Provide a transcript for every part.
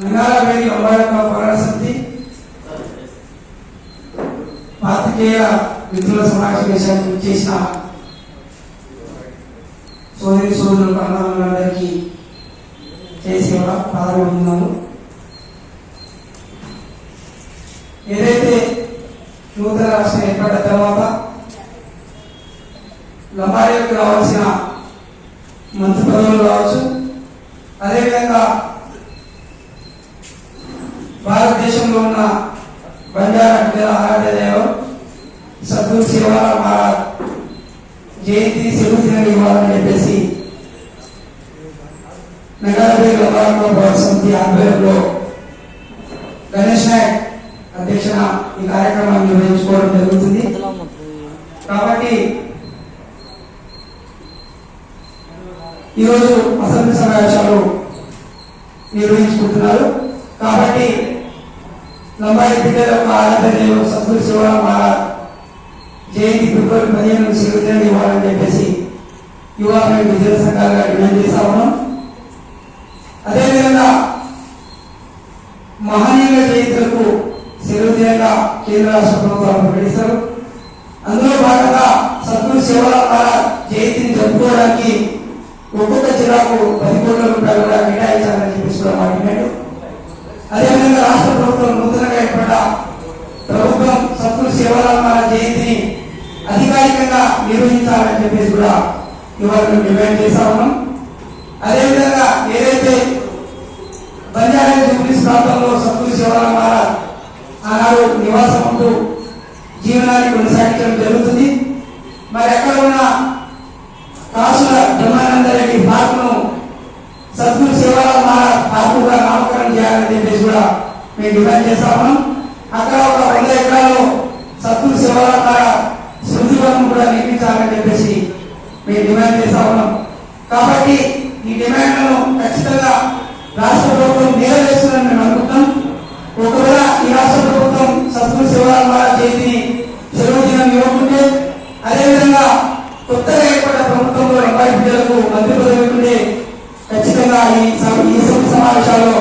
నంగాలవేది అమ్మాయక పోరాట సమితి పాత్రికేయ మిత్రుల సమావేశానికి చేసిన సోదరి సోదరులు కన్నలందరికీ చేసి పాల్గొంటున్నాము ఏదైతే నూతన రాష్ట్రం ఏర్పడిన తర్వాత లంబాడీలకు రావాల్సిన మంత్రి పదవులు కావచ్చు అదేవిధంగా భారతదేశంలో ఉన్న బంజారా బిడ్డల ఆరాధ్య సద్గురు శివరామ మహారాజ్ జయంతి శివసేన ఇవ్వాలని చెప్పేసి నగరాభివృద్ధి లంబాడీలో సమితి ఆధ్వర్యంలో గణేష్ నాయక్ అధ్యక్షన ఈ కార్యక్రమాన్ని నిర్వహించుకోవడం జరుగుతుంది. కాబట్టి ఈరోజు అసెంబ్లీ సమావేశాలు నిర్వహించుకుంటున్నారు. కాబట్టి లంబాడి బిడ్డల యొక్క ఆరాధన సద్గురు శివరామ మహారాజ్ జయంతి ఫిబ్రవరి పదిహేను శివజయంతి ఇవ్వాలని చెప్పేసి యువ విద్యుత్ సంఘాలుగా డిమాండ్ చేస్తా ఉన్నాం. అదేవిధంగా మహనీయుల జయంతులకు సెలవు దినంగా కేంద్ర రాష్ట్ర ప్రభుత్వాలు ప్రకటిస్తారు. అందులో భాగంగా సద్గురు శివరామ మహారాజ్ జయంతిని జరుపుకోవడానికి ఒక్కొక్క జిల్లాకు పది కోట్ల రూపాయలు కూడా కేటాయించాలని చెప్పేసి కూడా మాట్లాడాడు అదేవిధంగా రాష్ట్ర ప్రభుత్వం నూతనంగా ఏర్పడ్డ ప్రభుత్వం సత్తులు శివరామ జయంతిని అధికారికంగా నిర్వహించాలని చెప్పేసి కూడా ఇవాళ మేము డిమాండ్ చేస్తా ఉన్నాం. అదేవిధంగా ఏదైతే బంజారా జూబ్లీస్ ప్రాంతంలో సత్తులు శివరామ ఆనాడు నివాసం ఉంటూ జీవనాన్ని కొనసాగించడం జరుగుతుంది. మరి అక్కడ ఉన్న కాసుల బ్రహ్మానందరెడ్డి రెడ్డి పార్క్ను సద్గురు శివరామ మహారాజ్ కూడా నామకరణం చేయాలని చెప్పేసి కూడా మేము డిమాండ్ చేస్తాము అక్కడ ఒక వంద ఎకరాల్లో సద్గురు శివరామ మహారాజ్ కూడా నిర్మించాలని చెప్పేసి మేము డిమాండ్ చేస్తా ఉన్నాం. కాబట్టి ఈ డిమాండ్లను ఖచ్చితంగా రాష్ట్ర ప్రభుత్వం నెరవేరుస్తుందని మేము అనుకుంటున్నాం. ఒకవేళ ఈ రాష్ట్ర ప్రభుత్వం సద్గురు శివాల మహారాజ్ జయంతిని సెలవు దినం ఇవ్వకుంటే అదేవిధంగా కొత్తగా ఏర్పడ్డ ప్రభుత్వంలో అబ్బాయి బిడ్డలకు మంత్రి పదవి ఖచ్చితంగా ఈ సమావేశాల్లో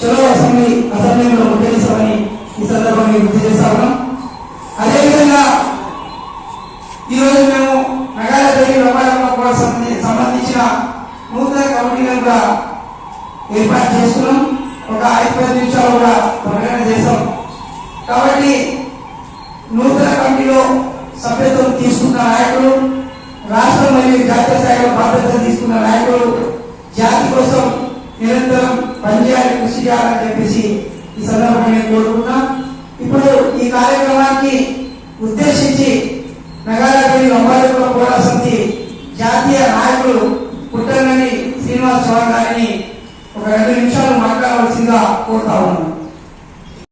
చలో అసెంబ్లీ అసెంబ్లీలో ముట్టడిస్తామని ఈ సందర్భంగా గుర్తు చేస్తా ఉన్నాం. అదేవిధంగా ఈరోజు మేము నగరపేట వ్యవహారంలో కూడా సంబంధించిన నూతన కమిటీలను కూడా ఏర్పాటు చేస్తున్నాం. ఒక ఐదు పది నిమిషాలు కూడా ప్రకటన చేస్తాం. కాబట్టి నూతన కమిటీలో సభ్యత్వం తీసుకున్న నాయకులు రాష్ట్రం మరియు జాతీయ స్థాయిలో బాధ్యతలు తీసుకున్న నాయకులు పనిచేయాలని కృషి చేయాలని చెప్పేసి ఈ సందర్భంగా నేను కోరుకున్నా ఇప్పుడు ఈ కార్యక్రమానికి ఉద్దేశించి నగరాదేవి అంబాలిపుర పోరా సమితి జాతీయ నాయకులు పుట్టనని శ్రీనివాస్ చౌహాన్ గారిని ఒక రెండు నిమిషాలు మాట్లాడవలసిందిగా కోరుతా ఉన్నాను.